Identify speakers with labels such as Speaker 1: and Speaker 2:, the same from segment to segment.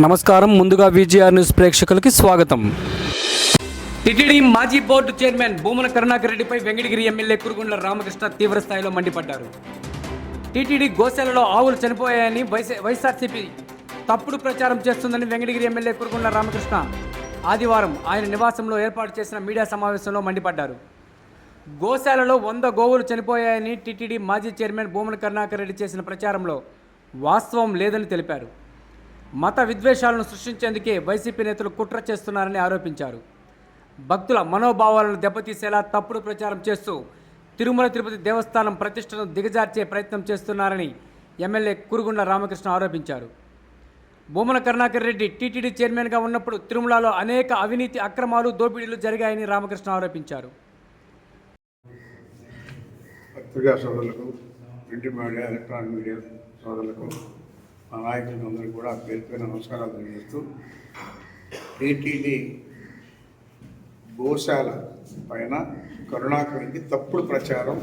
Speaker 1: నమస్కారం. ముందుగా VGR news ప్రేక్షకులకి స్వాగతం. టిటిడి మాజీ బోర్డు చైర్మన్ భూమన కరుణాకర్ రెడ్డిపై వెంకటగిరి ఎమ్మెల్యే కురుగుండ్ల రామకృష్ణ తీవ్ర స్థాయిలో మండిపడ్డారు. టీటీడీ గోశాలలో ఆవులు చనిపోయాయని వైసీ వైఎస్ఆర్సీపీ తప్పుడు ప్రచారం చేస్తుందని వెంకటగిరి ఎమ్మెల్యే కురుగుండ్ల రామకృష్ణ ఆదివారం ఆయన నివాసంలో ఏర్పాటు చేసిన మీడియా సమావేశంలో మండిపడ్డారు. గోశాలలో వంద గోవులు చనిపోయాయని టీటీడీ మాజీ చైర్మన్ భూమన కరుణాకర్ రెడ్డి చేసిన ప్రచారంలో వాస్తవం లేదని తెలిపారు. మత విద్వేషాలను సృష్టించేందుకే వైసీపీ నేతలు కుట్ర చేస్తున్నారని ఆరోపించారు. భక్తుల మనోభావాలను దెబ్బతీసేలా తప్పుడు ప్రచారం చేస్తూ తిరుమల తిరుపతి దేవస్థానం ప్రతిష్టను దిగజార్చే ప్రయత్నం చేస్తున్నారని ఎమ్మెల్యే కురుగుండ్ల రామకృష్ణ ఆరోపించారు. భూమన కరుణాకర్ రెడ్డి టీటీడీ చైర్మన్గా ఉన్నప్పుడు తిరుమలలో అనేక అవినీతి అక్రమాలు దోపిడీలు జరిగాయని రామకృష్ణ ఆరోపించారు.
Speaker 2: ఎలక్ట్రానిక్ మీడియా సోదరులకు మా నాయకులకు అందరికీ కూడా పేరు పేరు నమస్కారాలు తెలియజేస్తూ టీటీడీ గోశాల పైన కరుణాకర్కి తప్పుడు ప్రచారం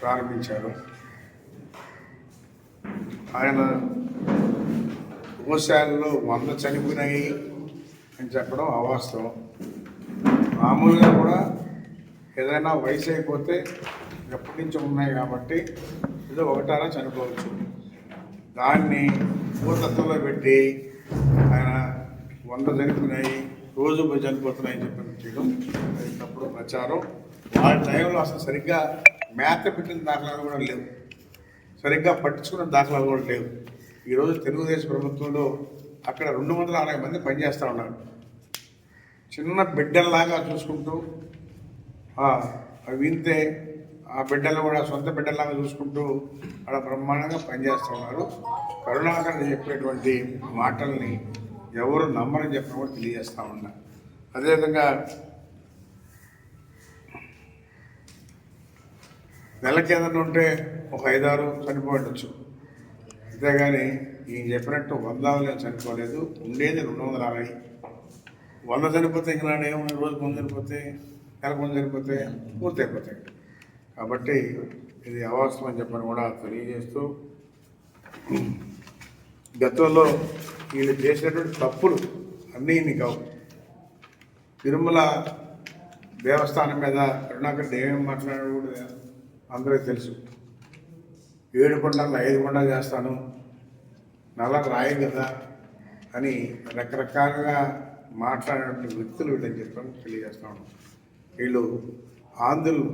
Speaker 2: ప్రారంభించారు. ఆయన గోశాలలో వంద చనిపోయినాయి అని చెప్పడం అవాస్తవం. మామూలుగా కూడా ఏదైనా వయసు అయిపోతే ఎప్పటి నుంచి ఉన్నాయి కాబట్టి ఏదో ఒకటారా చనిపోవచ్చు. దాన్ని పూర్తత్వంలో పెట్టి ఆయన వంద జరుగుతున్నాయి రోజు పోయి చనిపోతున్నాయని చెప్పి చేయడం అది తప్పుడు ప్రచారం. వాళ్ళ టైంలో అసలు సరిగ్గా మేత పెట్టిన దాఖలాలు కూడా లేవు. సరిగ్గా పట్టించుకున్న దాఖలాలు కూడా లేవు. ఈరోజు తెలుగుదేశం ప్రభుత్వంలో అక్కడ రెండు వందల అరవై మంది పనిచేస్తూ ఉన్నారు. చిన్న బిడ్డల్లాగా చూసుకుంటూ అవి వింతే ఆ బిడ్డలు కూడా సొంత బిడ్డలాగా చూసుకుంటూ అలా బ్రహ్మాండంగా పనిచేస్తూ ఉన్నారు. కరుణాకర్ చెప్పేటువంటి మాటల్ని ఎవరు నమ్మరని చెప్పిన కూడా తెలియజేస్తూ ఉన్నా. అదేవిధంగా నెలకి ఏదైనా ఉంటే ఒక ఐదారు చనిపోయిండొచ్చు అంతేగాని ఈయన చెప్పినట్టు వందలు చనిపోలేదు. ఉండేది రెండు వందల అరవై. వంద చనిపోతే ఇంకా నాడు ఏమన్నా రోజు ముందు చనిపోతే నెలకు ముందు చనిపోతే పూర్తి అయిపోతాయి కాబట్టి ఇది అవాస్తవం అని చెప్పని కూడా తెలియజేస్తూ గతంలో వీళ్ళు చేసినటువంటి తప్పులు అన్నీ ఇన్ని కావు. తిరుమల దేవస్థానం మీద కరుణాకర్ ఏమేమి మాట్లాడాడు కూడా అందరికీ తెలుసు. ఏడు కొండలు ఐదు కొండలు చేస్తాను నల్ల రాయి కదా అని రకరకాలుగా మాట్లాడినటువంటి వ్యక్తులు వీళ్ళని చెప్పడం తెలియజేస్తాను వీళ్ళు ఆంధ్రులు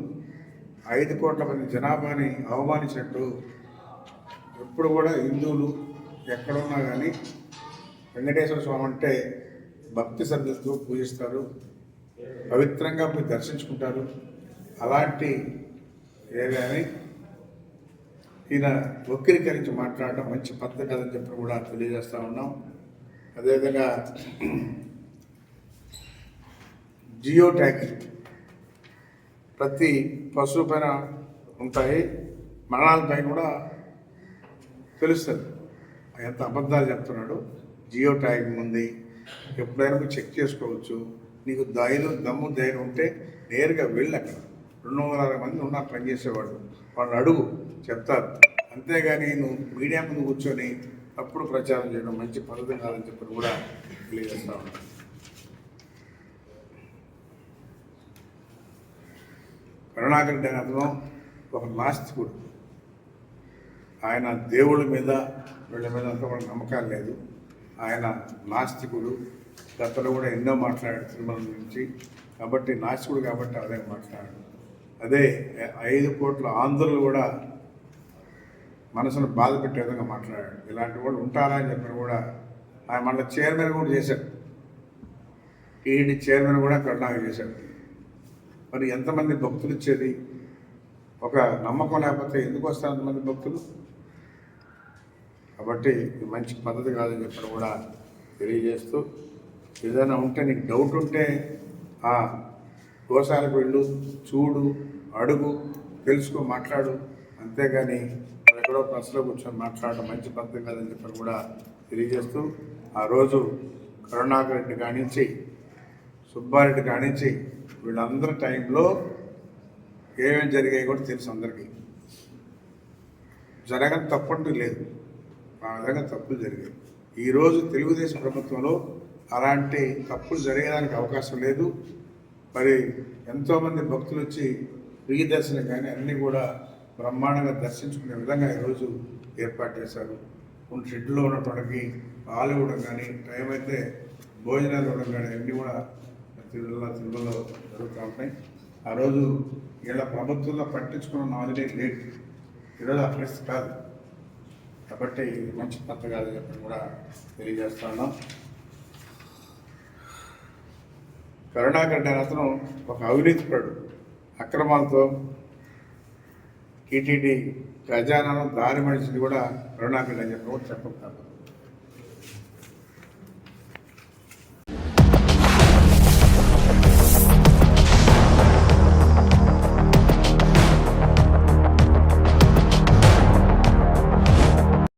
Speaker 2: ఐదు కోట్ల మంది జనాభాని అవమానించినట్టు ఎప్పుడు కూడా హిందువులు ఎక్కడున్నా కానీ వెంకటేశ్వర స్వామి అంటే భక్తి శ్రద్ధలతో పూజిస్తారు పవిత్రంగా పోయి దర్శించుకుంటారు. అలాంటి ఏరియాని ఈయన వక్రీకరించి మాట్లాడడం మంచి పద్ధతి కాదని చెప్పి కూడా తెలియజేస్తూ ఉన్నాం. అదేవిధంగా జియో ట్యాగింగ్ ప్రతి పశువు పైన ఉంటాయి. మరణాలపై కూడా తెలుస్తుంది. ఎంత అబద్ధాలు చెప్తున్నాడు. జియో ట్యాగింగ్ ఉంది. ఎప్పుడైనా చెక్ చేసుకోవచ్చు. నీకు ధైర్యం దమ్ము ధైర్యం ఉంటే నేరుగా వెళ్ళి అక్కడ. రెండు వందల అరవై మంది ఉన్నారు పనిచేసేవాళ్ళు వాళ్ళని అడుగు చెప్తారు. అంతేగాని నువ్వు మీడియా ముందు కూర్చొని అప్పుడు ప్రచారం చేయడం మంచి పద్ధతి కాదని చెప్పి కూడా తెలియజేస్తా ఉంటాను కరుణాకర్ అనే అతను ఒక నాస్తికుడు ఆయన దేవుళ్ళ మీద వీళ్ళ మీద అంత కూడా నమ్మకాలు లేదు. ఆయన నాస్తికుడు గతంలో కూడా ఎన్నో మాట్లాడాడు తిరుమల నుంచి. కాబట్టి నాస్తికుడు కాబట్టి అదే మాట్లాడాడు. అదే ఐదు కోట్ల ఆంధ్రులు కూడా మనసును బాధ పెట్టే విధంగా మాట్లాడాడు. ఇలాంటి వాళ్ళు ఉంటారా అని చెప్పిన కూడా ఆయన మళ్ళీ చైర్మన్ కూడా చేశాడు. ఈడీ చైర్మన్ కూడా కరుణాకర్ చేశాడు. మరి ఎంతమంది భక్తులు ఇచ్చేది? ఒక నమ్మకం లేకపోతే ఎందుకు వస్తారు అంతమంది భక్తులు? కాబట్టి మంచి పద్ధతి కాదని చెప్పడం కూడా తెలియజేస్తూ ఏదైనా ఉంటే నీకు డౌట్ ఉంటే ఆ గోశాలకు వెళ్ళు చూడు అడుగు తెలుసుకో మాట్లాడు. అంతేగాని ఎక్కడో ప్రశ్నలో కూర్చొని మాట్లాడడం మంచి పద్ధతి కాదని చెప్పడం కూడా తెలియజేస్తూ ఆ రోజు కరుణాకర్ రెడ్డి కానించి సుబ్బారెడ్డి కానించి వీళ్ళందరి టైంలో ఏమేమి జరిగాయి కూడా తెలుసు అందరికీ. జరగని తప్పంటూ లేదు. ఆ విధంగా తప్పులు జరిగాయి. ఈరోజు తెలుగుదేశం ప్రభుత్వంలో అలాంటి తప్పులు జరిగడానికి అవకాశం లేదు. మరి ఎంతోమంది భక్తులు వచ్చి ఫ్రీ దర్శనం కానీ అన్నీ కూడా బ్రహ్మాండంగా దర్శించుకునే విధంగా ఈరోజు ఏర్పాటు చేశారు. కొన్ని షెడ్లో ఉన్నటువంటి పాలు ఇవ్వడం కానీ టైం అయితే భోజనాలు ఇవ్వడం కానీ అన్నీ కూడా తిరుమల తిరుమలలో జరుగుతూ ఉంటాయి. ఆ రోజు ఇలా ప్రభుత్వంలో పట్టించుకున్న నాలుగే లేట్ ఈరోజు ఆ పరిస్థితి కాదు. కాబట్టి ఇది మంచి పద్ధతి కాదు చెప్పి కూడా తెలియజేస్తా ఉన్నాం. కరుణాకర్ అతను ఒక అవినీతిపరుడు అక్రమాలతో టీటీడీ ఖజానాను దారి మనిషిని కూడా కరుణాకర్ అని చెప్పి కూడా